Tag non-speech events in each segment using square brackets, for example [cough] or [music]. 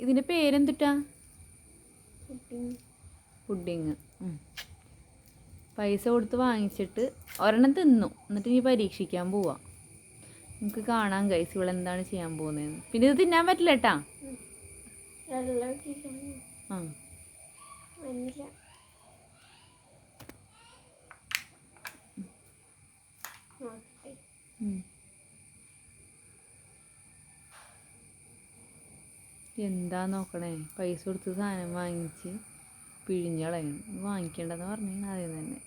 ഇതിന്റെ പേരെന്തിട്ടാ? പുഡിങ് പൈസ കൊടുത്ത് വാങ്ങിച്ചിട്ട് ഒരെണ്ണം തിന്നു. എന്നിട്ട് ഇനി പരീക്ഷിക്കാൻ പോവാം. നമുക്ക് കാണാം ഇവിടെ ഇവളെന്താണ് ചെയ്യാൻ പോകുന്നതെന്ന്. പിന്നെ ഇത് തിന്നാൻ പറ്റില്ല കേട്ടാ. ആ വന്നില്ല. എന്താ നോക്കണേ? പൈസ കൊടുത്ത് സാധനം വാങ്ങിച്ച് പിഴിഞ്ഞളയും വാങ്ങിക്കേണ്ടെന്ന് പറഞ്ഞു ആദ്യം തന്നെ.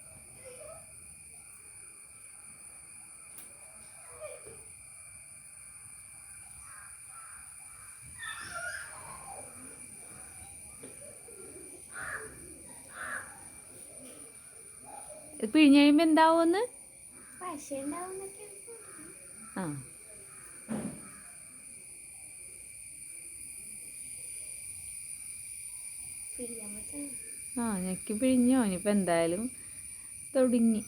പിഴിഞ്ഞ് കഴിയുമ്പോൾ എന്താവുമെന്ന് ആ. ഞെക്കി പിഴിഞ്ഞോ ഇനിയിപ്പോൾ എന്തായാലും തുടങ്ങി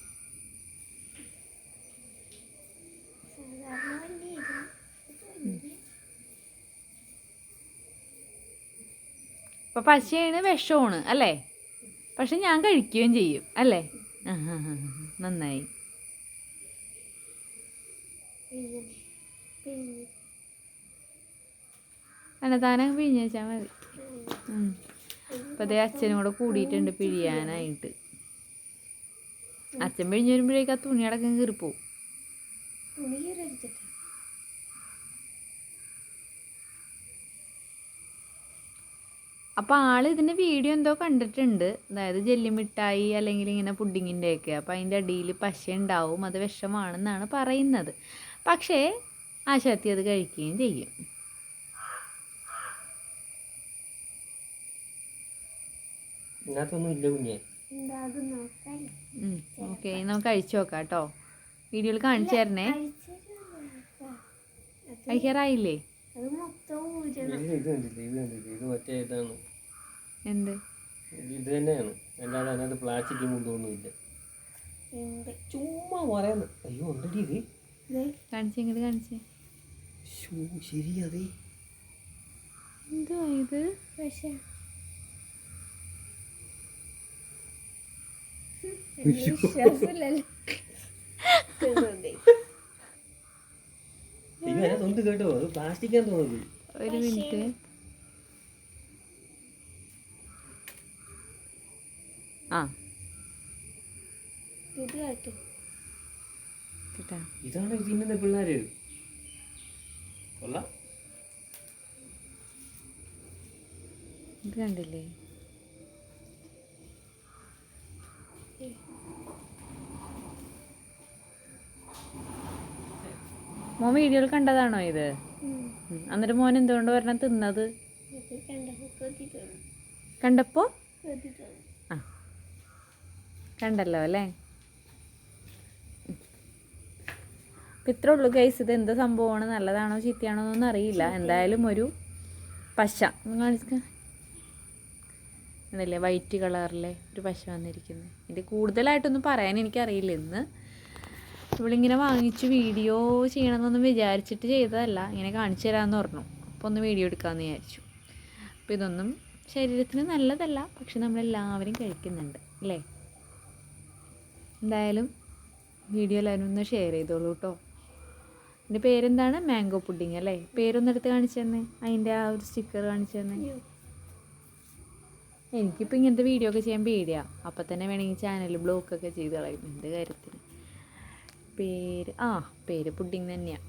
ഇപ്പം പശയാണ് വിഷമാണ് അല്ലേ പക്ഷെ ഞാൻ കഴിക്കുകയും ചെയ്യും അല്ലേ. [laughs] നന്നായി. പിരിഞ്ഞ്. അന്നദാനം മതി. അപ്പോൾ അതേ അച്ഛനും കൂടെ കൂടിയിട്ടുണ്ട് പിഴിയാനായിട്ട്. അച്ഛൻ പിഴിഞ്ഞ് വരുമ്പോഴേക്കും ആ തുണി അടക്കം കീറിപ്പോവും തുണി കീറടിച്ചിട്ട് അപ്പോൾ ആൾ ഇതിന്റെ വീഡിയോ എന്തോ കണ്ടിട്ടുണ്ട്. അതായത് ജെല്ലി മിഠായി അല്ലെങ്കിൽ ഇങ്ങനെ പുഡിങ്ങിന്റെയൊക്കെ അപ്പോൾ അതിന്റെ അടിയിൽ പശ ഉണ്ടാവും അത് വിഷമാണെന്നാണ് പറയുന്നത്. പക്ഷേ ആശാത്തി അത് കഴിക്കുകയും ചെയ്യും. ഇതിനകത്തൊന്നും ഇല്ല കുഞ്ഞേ. ഓക്കെ നമുക്ക് അഴിച്ചു നോക്കാം കേട്ടോ വീഡിയോയിൽ കാണിച്ചു തരണേ. ഇത് എന്ത്? ഇത് തന്നെയാണ്. അല്ലാതെ അതിനകത്ത് പ്ലാസ്റ്റിക് മുണ്ടൊന്നുമില്ല ഉണ്ട് ചുമ്മാ പറയുന്നു. അയ്യോ ഉണ്ടടി ഇത്. ദേ, കാണിച്ചേ ഇങ്ങോട്ട് കാണിച്ച്. ശരി അതെ എന്തുവാ ഇത്? പശ അതിനകത്തുണ്ട് കേട്ടോ അത് ആണ് തോന്നുന്നത്. ഒരു മിനിറ്റ്. ആ. ഇതാണ് തിന്നുന്ന പിള്ളേര്. കൊള്ളാം. ഇത് കണ്ടില്ലേ? മോൻ വീഡിയോയിൽ കണ്ടതാണോ ഇത്. ഉം. മോൻ എന്തുകൊണ്ട് വരണം തിന്നത്? കണ്ടപ്പോ ആ. കണ്ടല്ലോ അല്ലേ? അപ്പം ഇത്രേ ഉള്ളൂ ഗൈസ് ഇത് എന്ത് സംഭവമാണ്? നല്ലതാണോ ചീത്തയാണോ എന്നൊന്നും അറിയില്ല. എന്തായാലും ഒരു പശ. കാണിച്ചേ വൈറ്റ് കളറിലെ ഒരു പശ വന്നിരിക്കുന്നത് ഇത് കൂടുതലായിട്ടൊന്നും പറയാൻ എനിക്കറിയില്ല. ഇന്ന് ഇവളിങ്ങനെ വാങ്ങിച്ച് വീഡിയോ ചെയ്യണമെന്നൊന്നും വിചാരിച്ചിട്ട് ചെയ്തതല്ല. ഇങ്ങനെ കാണിച്ചു തരാമെന്ന് പറഞ്ഞു. അപ്പോൾ ഒന്ന് വീഡിയോ എടുക്കാമെന്ന് വിചാരിച്ചു. അപ്പോൾ ഇതൊന്നും ശരീരത്തിന് നല്ലതല്ല പക്ഷെ നമ്മളെല്ലാവരും കഴിക്കുന്നുണ്ട് അല്ലേ? എന്തായാലും വീഡിയോ എല്ലാവരും ഒന്ന് ഷെയർ ചെയ്തോളൂ കേട്ടോ എന്റെ പേരെന്താണ്? മാംഗോ പുഡിങ് അല്ലേ? പേരൊന്നെടുത്ത് കാണിച്ചു തന്നെ. അതിന്റെ ആ ഒരു സ്റ്റിക്കർ കാണിച്ചു തന്നെ. എനിക്കിപ്പോൾ ഇങ്ങനത്തെ വീഡിയോ ഒക്കെ ചെയ്യാൻ പേടിയാണ് അപ്പം തന്നെ വേണമെങ്കിൽ ചാനൽ ബ്ലോക്കൊക്കെ ചെയ്ത് കളയും. എന്ത് കാര്യത്തിന്. പേര് ആ പേര് പുഡിങ് തന്നെയാണ്